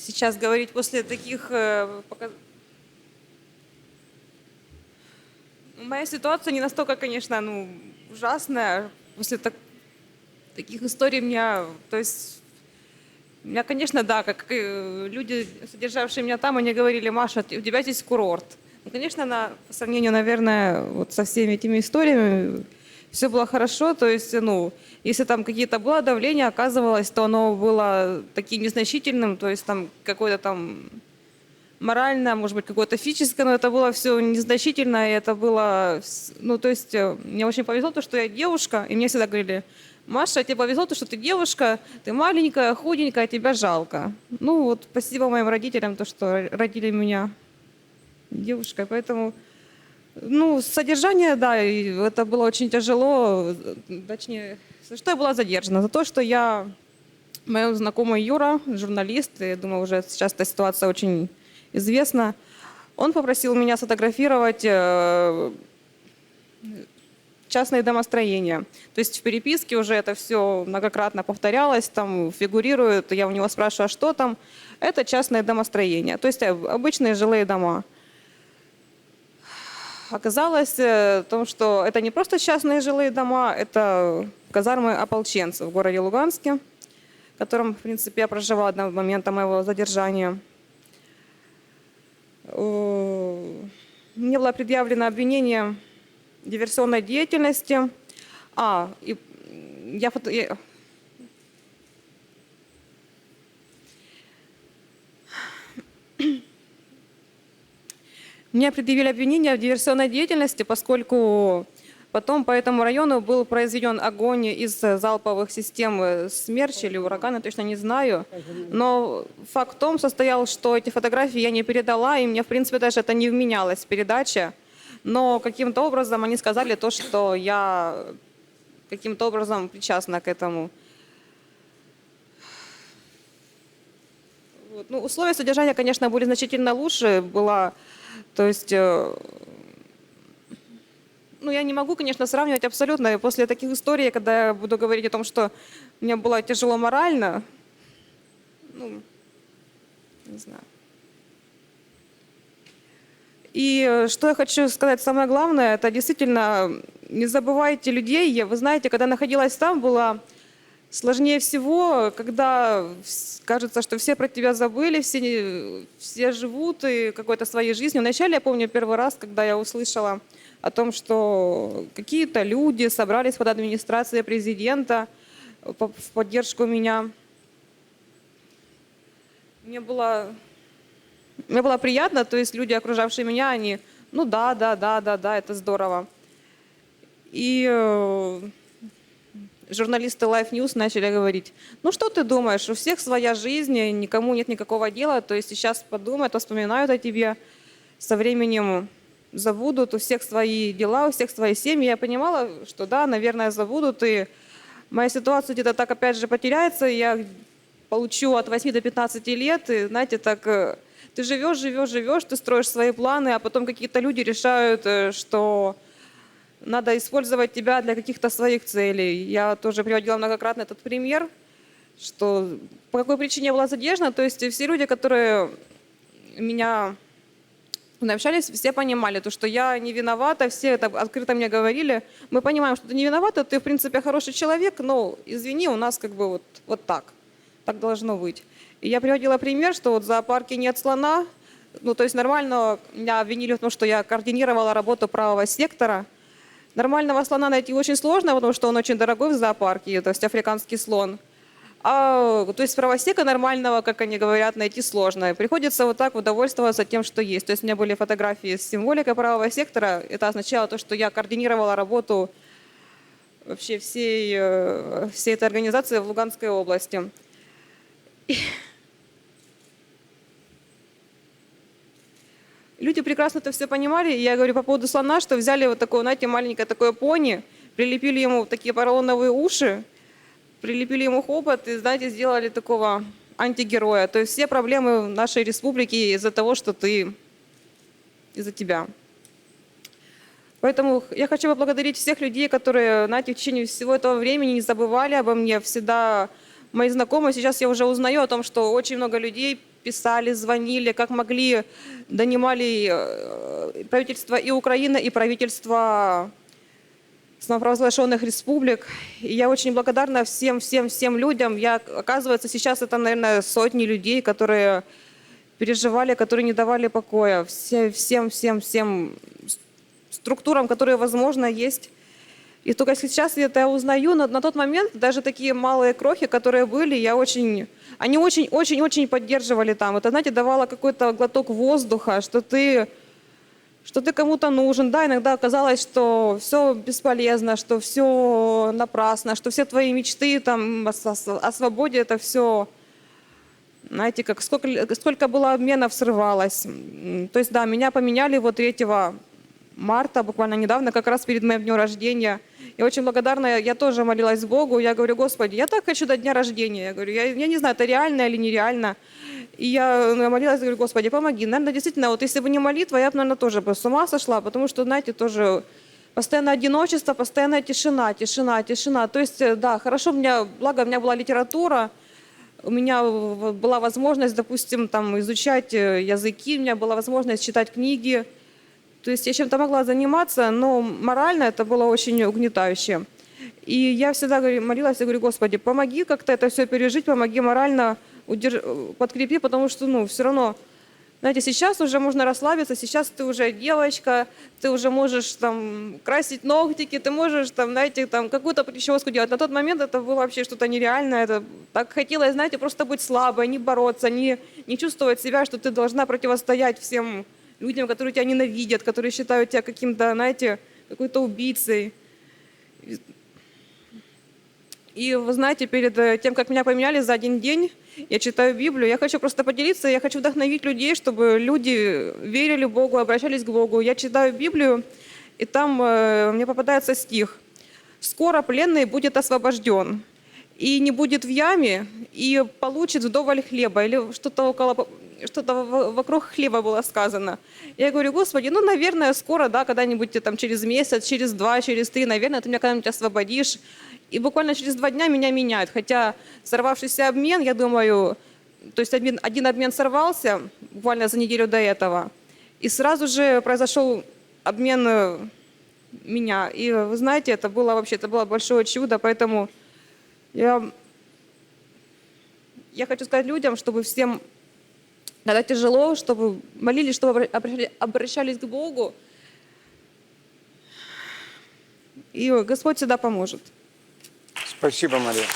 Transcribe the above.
сейчас говорить после таких э, Ну, Моя ситуация не настолько, конечно, ну, ужасная. После так- таких историй меня, то есть, меня, конечно, да, как э, люди, содержавшие меня там, они говорили, Маша, у тебя здесь курорт. Ну, конечно, на, по сравнению, наверное, вот со всеми этими историями, все было хорошо, то есть, ну, если там какие-то было давление, оказывалось, то оно было таким незначительным, то есть там какое-то там морально, может быть, какое-то физическое, но это было все незначительно, и это было, ну, то есть, э, мне очень повезло, то, что я девушка, и мне всегда говорили, Маша, тебе повезло, то, что ты девушка, ты маленькая, худенькая, тебя жалко. Ну, вот спасибо моим родителям, то, что родили меня девушкой, поэтому, ну, содержание, да, и это было очень тяжело, точнее, за что я была задержана? За то, что я Моя знакомый Юра, журналист, я думаю, уже сейчас эта ситуация очень известна, он попросил меня сфотографировать э, частные домостроения. То есть в переписке уже это все многократно повторялось, там фигурирует, я у него спрашиваю, а что там? Это частные домостроения, то есть э, обычные жилые дома. Оказалось э, том, что это не просто частные жилые дома, это казармы ополченцев в городе Луганске, в котором, в принципе, я проживала до момента моего задержания. Мне было предъявлено обвинение в диверсионной деятельности. А, и я, фото- я- Мне предъявили обвинение в диверсионной деятельности, поскольку потом по этому району был произведен огонь из залповых систем э, «Смерч» или «Ураган», точно не знаю. Но факт в том состоял, что эти фотографии я не передала, и мне, в принципе, даже это не вменялось в передаче. Но каким-то образом они сказали то, что я каким-то образом причастна к этому. Вот. Ну, условия содержания, конечно, были значительно лучше. Была, то есть, э, ну, я не могу, конечно, сравнивать абсолютно. И после таких историй, когда я буду говорить о том, что мне было тяжело морально, ну, не знаю. И э, что я хочу сказать, самое главное, это действительно не забывайте людей. Вы знаете, когда находилась там, было сложнее всего, когда кажется, что все про тебя забыли, все, все живут и какой-то своей жизнью. Вначале я помню первый раз, когда я услышала о том, что какие-то люди собрались под администрацией президента в поддержку меня. Мне было мне было приятно, то есть люди, окружавшие меня, они, ну да, да, да, да, да, это здорово. И э, журналисты Life News начали говорить, ну что ты думаешь, у всех своя жизнь, никому нет никакого дела, то есть сейчас подумают, вспоминают о тебе, со временем забудут, у всех свои дела, у всех свои семьи. Я понимала, что да, наверное, забудут, и моя ситуация где-то так опять же потеряется, я получу от 8 до 15 лет, и знаете, так э, ты живешь, живешь, живешь, ты строишь свои планы, а потом какие-то люди решают, э, что надо использовать тебя для каких-то своих целей. Я тоже приводила многократно этот пример, что по какой причине я была задержана. То есть все люди, которые меня общались, все понимали, то, что я не виновата, все это открыто мне говорили. Мы понимаем, что ты не виновата, ты, в принципе, хороший человек, но, извини, у нас как бы вот, вот так. Так должно быть. И я приводила пример, что вот в зоопарке нет слона, ну, то есть нормально меня обвинили в том, что я координировала работу правого сектора. Нормального слона найти очень сложно, потому что он очень дорогой в зоопарке, то есть африканский слон. А, то есть правосека нормального, как они говорят, найти сложно. Приходится вот так вот тем, что есть. То есть у меня были фотографии с символикой правого сектора. Это означало то, что я координировала работу вообще всей, э, всей этой организации в Луганской области. Люди прекрасно это все понимали. Я говорю по поводу слона, что взяли вот такое, знаете, маленькое такое пони, прилепили ему такие поролоновые уши, прилепили ему хобот и, знаете, сделали такого антигероя. То есть все проблемы нашей республике из-за того, что ты, из-за тебя. Поэтому я хочу поблагодарить всех людей, которые, знаете, в течение всего этого времени не забывали обо мне. Всегда мои знакомые, сейчас я уже узнаю о том, что очень много людей писали, звонили, как могли, донимали э, правительство и Украины, и правительство самопровозглашенных республик. И я очень благодарна всем, всем, всем людям. Я, оказывается, сейчас это, наверное, сотни людей, которые переживали, которые не давали покоя. Все, всем, всем, всем структурам, которые, возможно, есть. И только сейчас я узнаю, но на тот момент даже такие малые крохи, которые были, я очень, они очень-очень-очень поддерживали там. Это, знаете, давало какой-то глоток воздуха, что ты, что ты кому-то нужен. Да, иногда казалось, что все бесполезно, что все напрасно, что все твои мечты там о, о- свободе, это все, знаете, как сколько, сколько было обменов срывалось. То есть, да, меня поменяли вот 3 марта, буквально недавно, как раз перед моим днем рождения. Я очень благодарна, я тоже молилась Богу. Я говорю, Господи, я так хочу до дня рождения. Я говорю, я, я не знаю, это реально или нереально. И я, ну, я молилась, говорю, Господи, помоги. Наверное, действительно, вот если бы не молитва, я бы, наверное, тоже бы с ума сошла, потому что, знаете, тоже постоянное одиночество, постоянная тишина, тишина, тишина. То есть, э, да, хорошо, у меня, благо, у меня была литература, у меня была возможность, допустим, там, изучать э, языки, у меня была возможность читать книги. То есть я чем-то могла заниматься, но морально это было очень угнетающе. И я всегда молилась, я говорю, Господи, помоги как-то это все пережить, помоги морально, удерж... подкрепи, потому что, ну, все равно, знаете, сейчас уже можно расслабиться, сейчас ты уже девочка, ты уже можешь там красить ногтики, ты можешь там, знаете, там какую-то прическу делать. На тот момент это было вообще что-то нереальное. Это так хотелось, знаете, просто быть слабой, не бороться, не, не чувствовать себя, что ты должна противостоять всем людям, которые тебя ненавидят, которые считают тебя каким-то, знаете, какой-то убийцей. И вы знаете, перед э, тем, как меня поменяли за один день, я читаю Библию, я хочу просто поделиться, я хочу вдохновить людей, чтобы люди верили Богу, обращались к Богу. Я читаю Библию, и там э, мне попадается стих. «Скоро пленный будет освобожден, и не будет в яме, и получит вдоволь хлеба». Или что-то около что-то вокруг хлеба было сказано. Я говорю, Господи, ну, наверное, скоро, да, когда-нибудь там через месяц, через два, через три, наверное, ты меня когда-нибудь освободишь. И буквально через два дня меня меняют. Хотя сорвавшийся обмен, я думаю, то есть один, один обмен сорвался буквально за неделю до этого, и сразу же произошел обмен э, меня. И вы знаете, это было вообще, это было большое чудо, поэтому я, я хочу сказать людям, чтобы всем, когда тяжело, чтобы молились, чтобы обращали- обращались к Богу, и Господь всегда поможет. Спасибо, Мария.